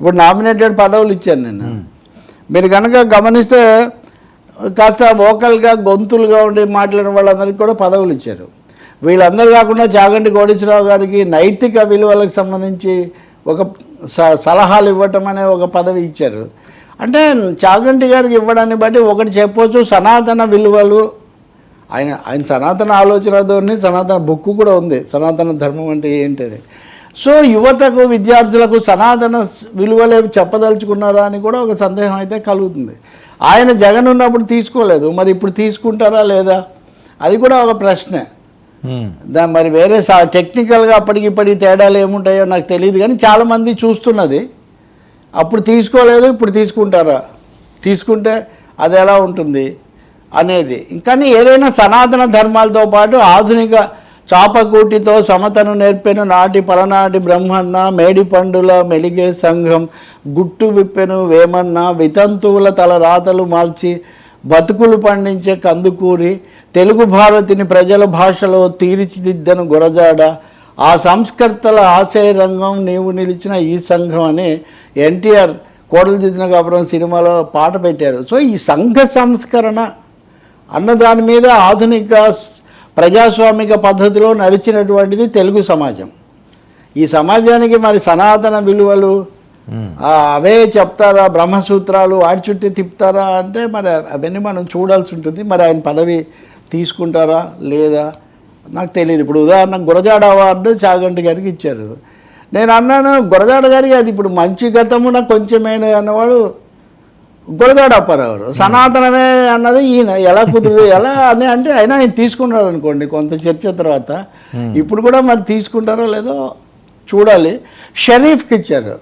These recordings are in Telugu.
ఇప్పుడు నామినేటెడ్ పదవులు ఇచ్చాను నేను. మీరు కనుక గమనిస్తే కాస్త వోకల్గా గొంతులుగా ఉండి మాట్లాడిన వాళ్ళందరికీ కూడా పదవులు ఇచ్చారు. వీళ్ళందరూ కాకుండా చాగంటి కోటేశ్వరరావు గారికి నైతిక విలువలకు సంబంధించి ఒక స- సలహాలు ఇవ్వటం అనే ఒక పదవి ఇచ్చారు. అంటే చాగంటి గారికి ఇవ్వడాన్ని బట్టి ఒకటి చెప్పొచ్చు సనాతన విలువలు ఆయన ఆయన సనాతన ఆలోచన ధోరణి సనాతన బుక్ కూడా ఉంది. సనాతన ధర్మం అంటే ఏంటది? సో యువతకు విద్యార్థులకు సనాతన విలువలే చెప్పదలుచుకున్నారా అని కూడా ఒక సందేహం అయితే కలుగుతుంది. ఆయన జగన్ ఉన్నప్పుడు తీసుకోలేదు. మరి ఇప్పుడు తీసుకుంటారా లేదా? అది కూడా ఒక ప్రశ్నే. దా మరి వేరే సా టెక్నికల్గా అప్పటికి ఇప్పటికి తేడాలు ఏముంటాయో నాకు తెలియదు కానీ చాలామంది చూస్తున్నది. అప్పుడు తీసుకోలేదు ఇప్పుడు తీసుకుంటారా? తీసుకుంటే అది ఎలా ఉంటుంది? అనేది. కానీ ఏదైనా సనాతన ధర్మాలతో పాటు ఆధునిక చాపకూటితో సమతను నేర్పెను నాటి పలనాటి బ్రహ్మన్న మేడి పండుల మెలిగే సంఘం గుట్టు విప్పెను వేమన్న వితంతువుల తల రాతలు మార్చి బతుకులు పండించే కందుకూరి తెలుగు భారతిని ప్రజల భాషలో తీర్చిదిద్దను గురజాడ. ఆ సంస్కర్తల ఆశయ రంగం నీవు నిలిచిన ఈ సంఘం అని ఎన్టీఆర్ కోడలు కాపురం సినిమాలో పాట పెట్టారు. సో ఈ సంఘ సంస్కరణ అన్న దాని మీద ఆధునిక ప్రజాస్వామిక పద్ధతిలో నడిచినటువంటిది తెలుగు సమాజం. ఈ సమాజానికి మరి సనాతన విలువలు అవే చెప్తారా బ్రహ్మసూత్రాలు వాటి చుట్టూ తిప్పుతారా అంటే మరి అవన్నీ మనం చూడాల్సి ఉంటుంది. మరి ఆయన పదవి తీసుకుంటారా లేదా? నాకు తెలియదు. ఇప్పుడు ఉదాహరణ గురజాడ అవార్డు చాగంటి గారికి ఇచ్చారు. నేను అన్నాను గురజాడ గారికి అది ఇప్పుడు మంచి గతమున కొంచెమైన అన్నవాడు గురజాడ అప్పారావు సనాతనమే అన్నది ఈయన. ఎలా కుదురు ఎలా అని అంటే అయినా ఆయన తీసుకున్నారు అనుకోండి కొంత చర్చ తర్వాత. ఇప్పుడు కూడా మరి తీసుకుంటారో లేదో చూడాలి. షరీఫ్కి ఇచ్చారు.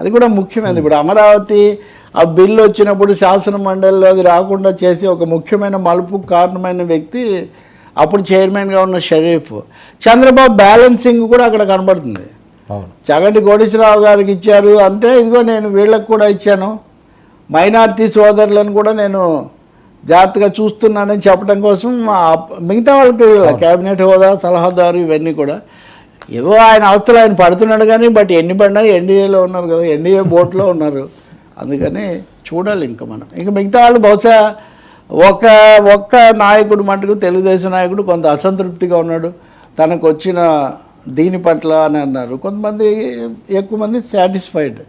అది కూడా ముఖ్యమైనది. ఇప్పుడు అమరావతి ఆ బిల్లు వచ్చినప్పుడు శాసన మండలిలో అది రాకుండా చేసి ఒక ముఖ్యమైన మలుపు కారణమైన వ్యక్తి అప్పుడు చైర్మన్గా ఉన్న షరీఫ్. చంద్రబాబు బ్యాలెన్సింగ్ కూడా అక్కడ కనబడుతుంది. చగంటి కోటేశ్వరరావు గారికి ఇచ్చారు అంటే ఇదిగో నేను వీళ్ళకి కూడా ఇచ్చాను. మైనారిటీ సోదరులను కూడా నేను జాగ్రత్తగా చూస్తున్నానని చెప్పడం కోసం మిగతా వాళ్ళకి కేబినెట్ హోదా సలహాదారు ఇవన్నీ కూడా. ఏవో ఆయన అవస్థలు ఆయన పడుతున్నాడు కానీ బట్ ఎన్ని పడినా ఎన్డీఏలో ఉన్నారు కదా ఎన్డీఏ బోట్లో ఉన్నారు. అందుకని చూడాలి ఇంకా మనం. ఇంకా మిగతా వాళ్ళు బహుశా ఒక ఒక్క నాయకుడు మటుకు తెలుగుదేశం నాయకుడు కొంత అసంతృప్తిగా ఉన్నాడు. తనకు వచ్చిన దీని పట్ల అని అన్నారు. కొంతమంది ఎక్కువ మంది సాటిస్ఫైడ్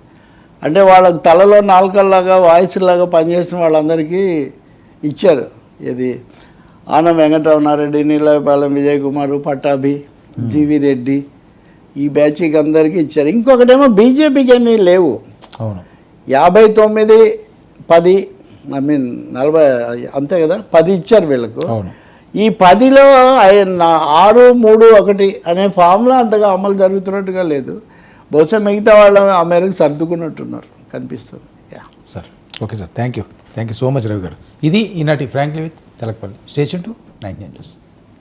అంటే వాళ్ళ తలలో నాలుకల్లాగా వాయిస్ లాగా పనిచేసిన వాళ్ళందరికీ ఇచ్చారు. ఇది ఆనం వెంకటరమణారెడ్డి నీలపాలెం విజయ్ కుమార్ పట్టాభి జీవి రెడ్డి ఈ బ్యాచ్కి అందరికీ ఇచ్చారు. ఇంకొకటేమో బీజేపీకి ఏమీ లేవు. అవును. యాభై తొమ్మిది పది ఐ మీన్ నలభై అంతే కదా? పది ఇచ్చారు వీళ్ళకు. ఈ పదిలో ఆయన ఆరు మూడు ఒకటి అనే ఫార్ములా అంతగా అమలు జరుగుతున్నట్టుగా లేదు. బహుశా మిగతా వాళ్ళు ఆ మేరకు సర్దుకున్నట్టున్నారు. కనిపిస్తుంది. Yeah sir okay sir thank you thank you so much Ravi garu. ఇది ఈనాటి frankly with Telakapalli station two nine news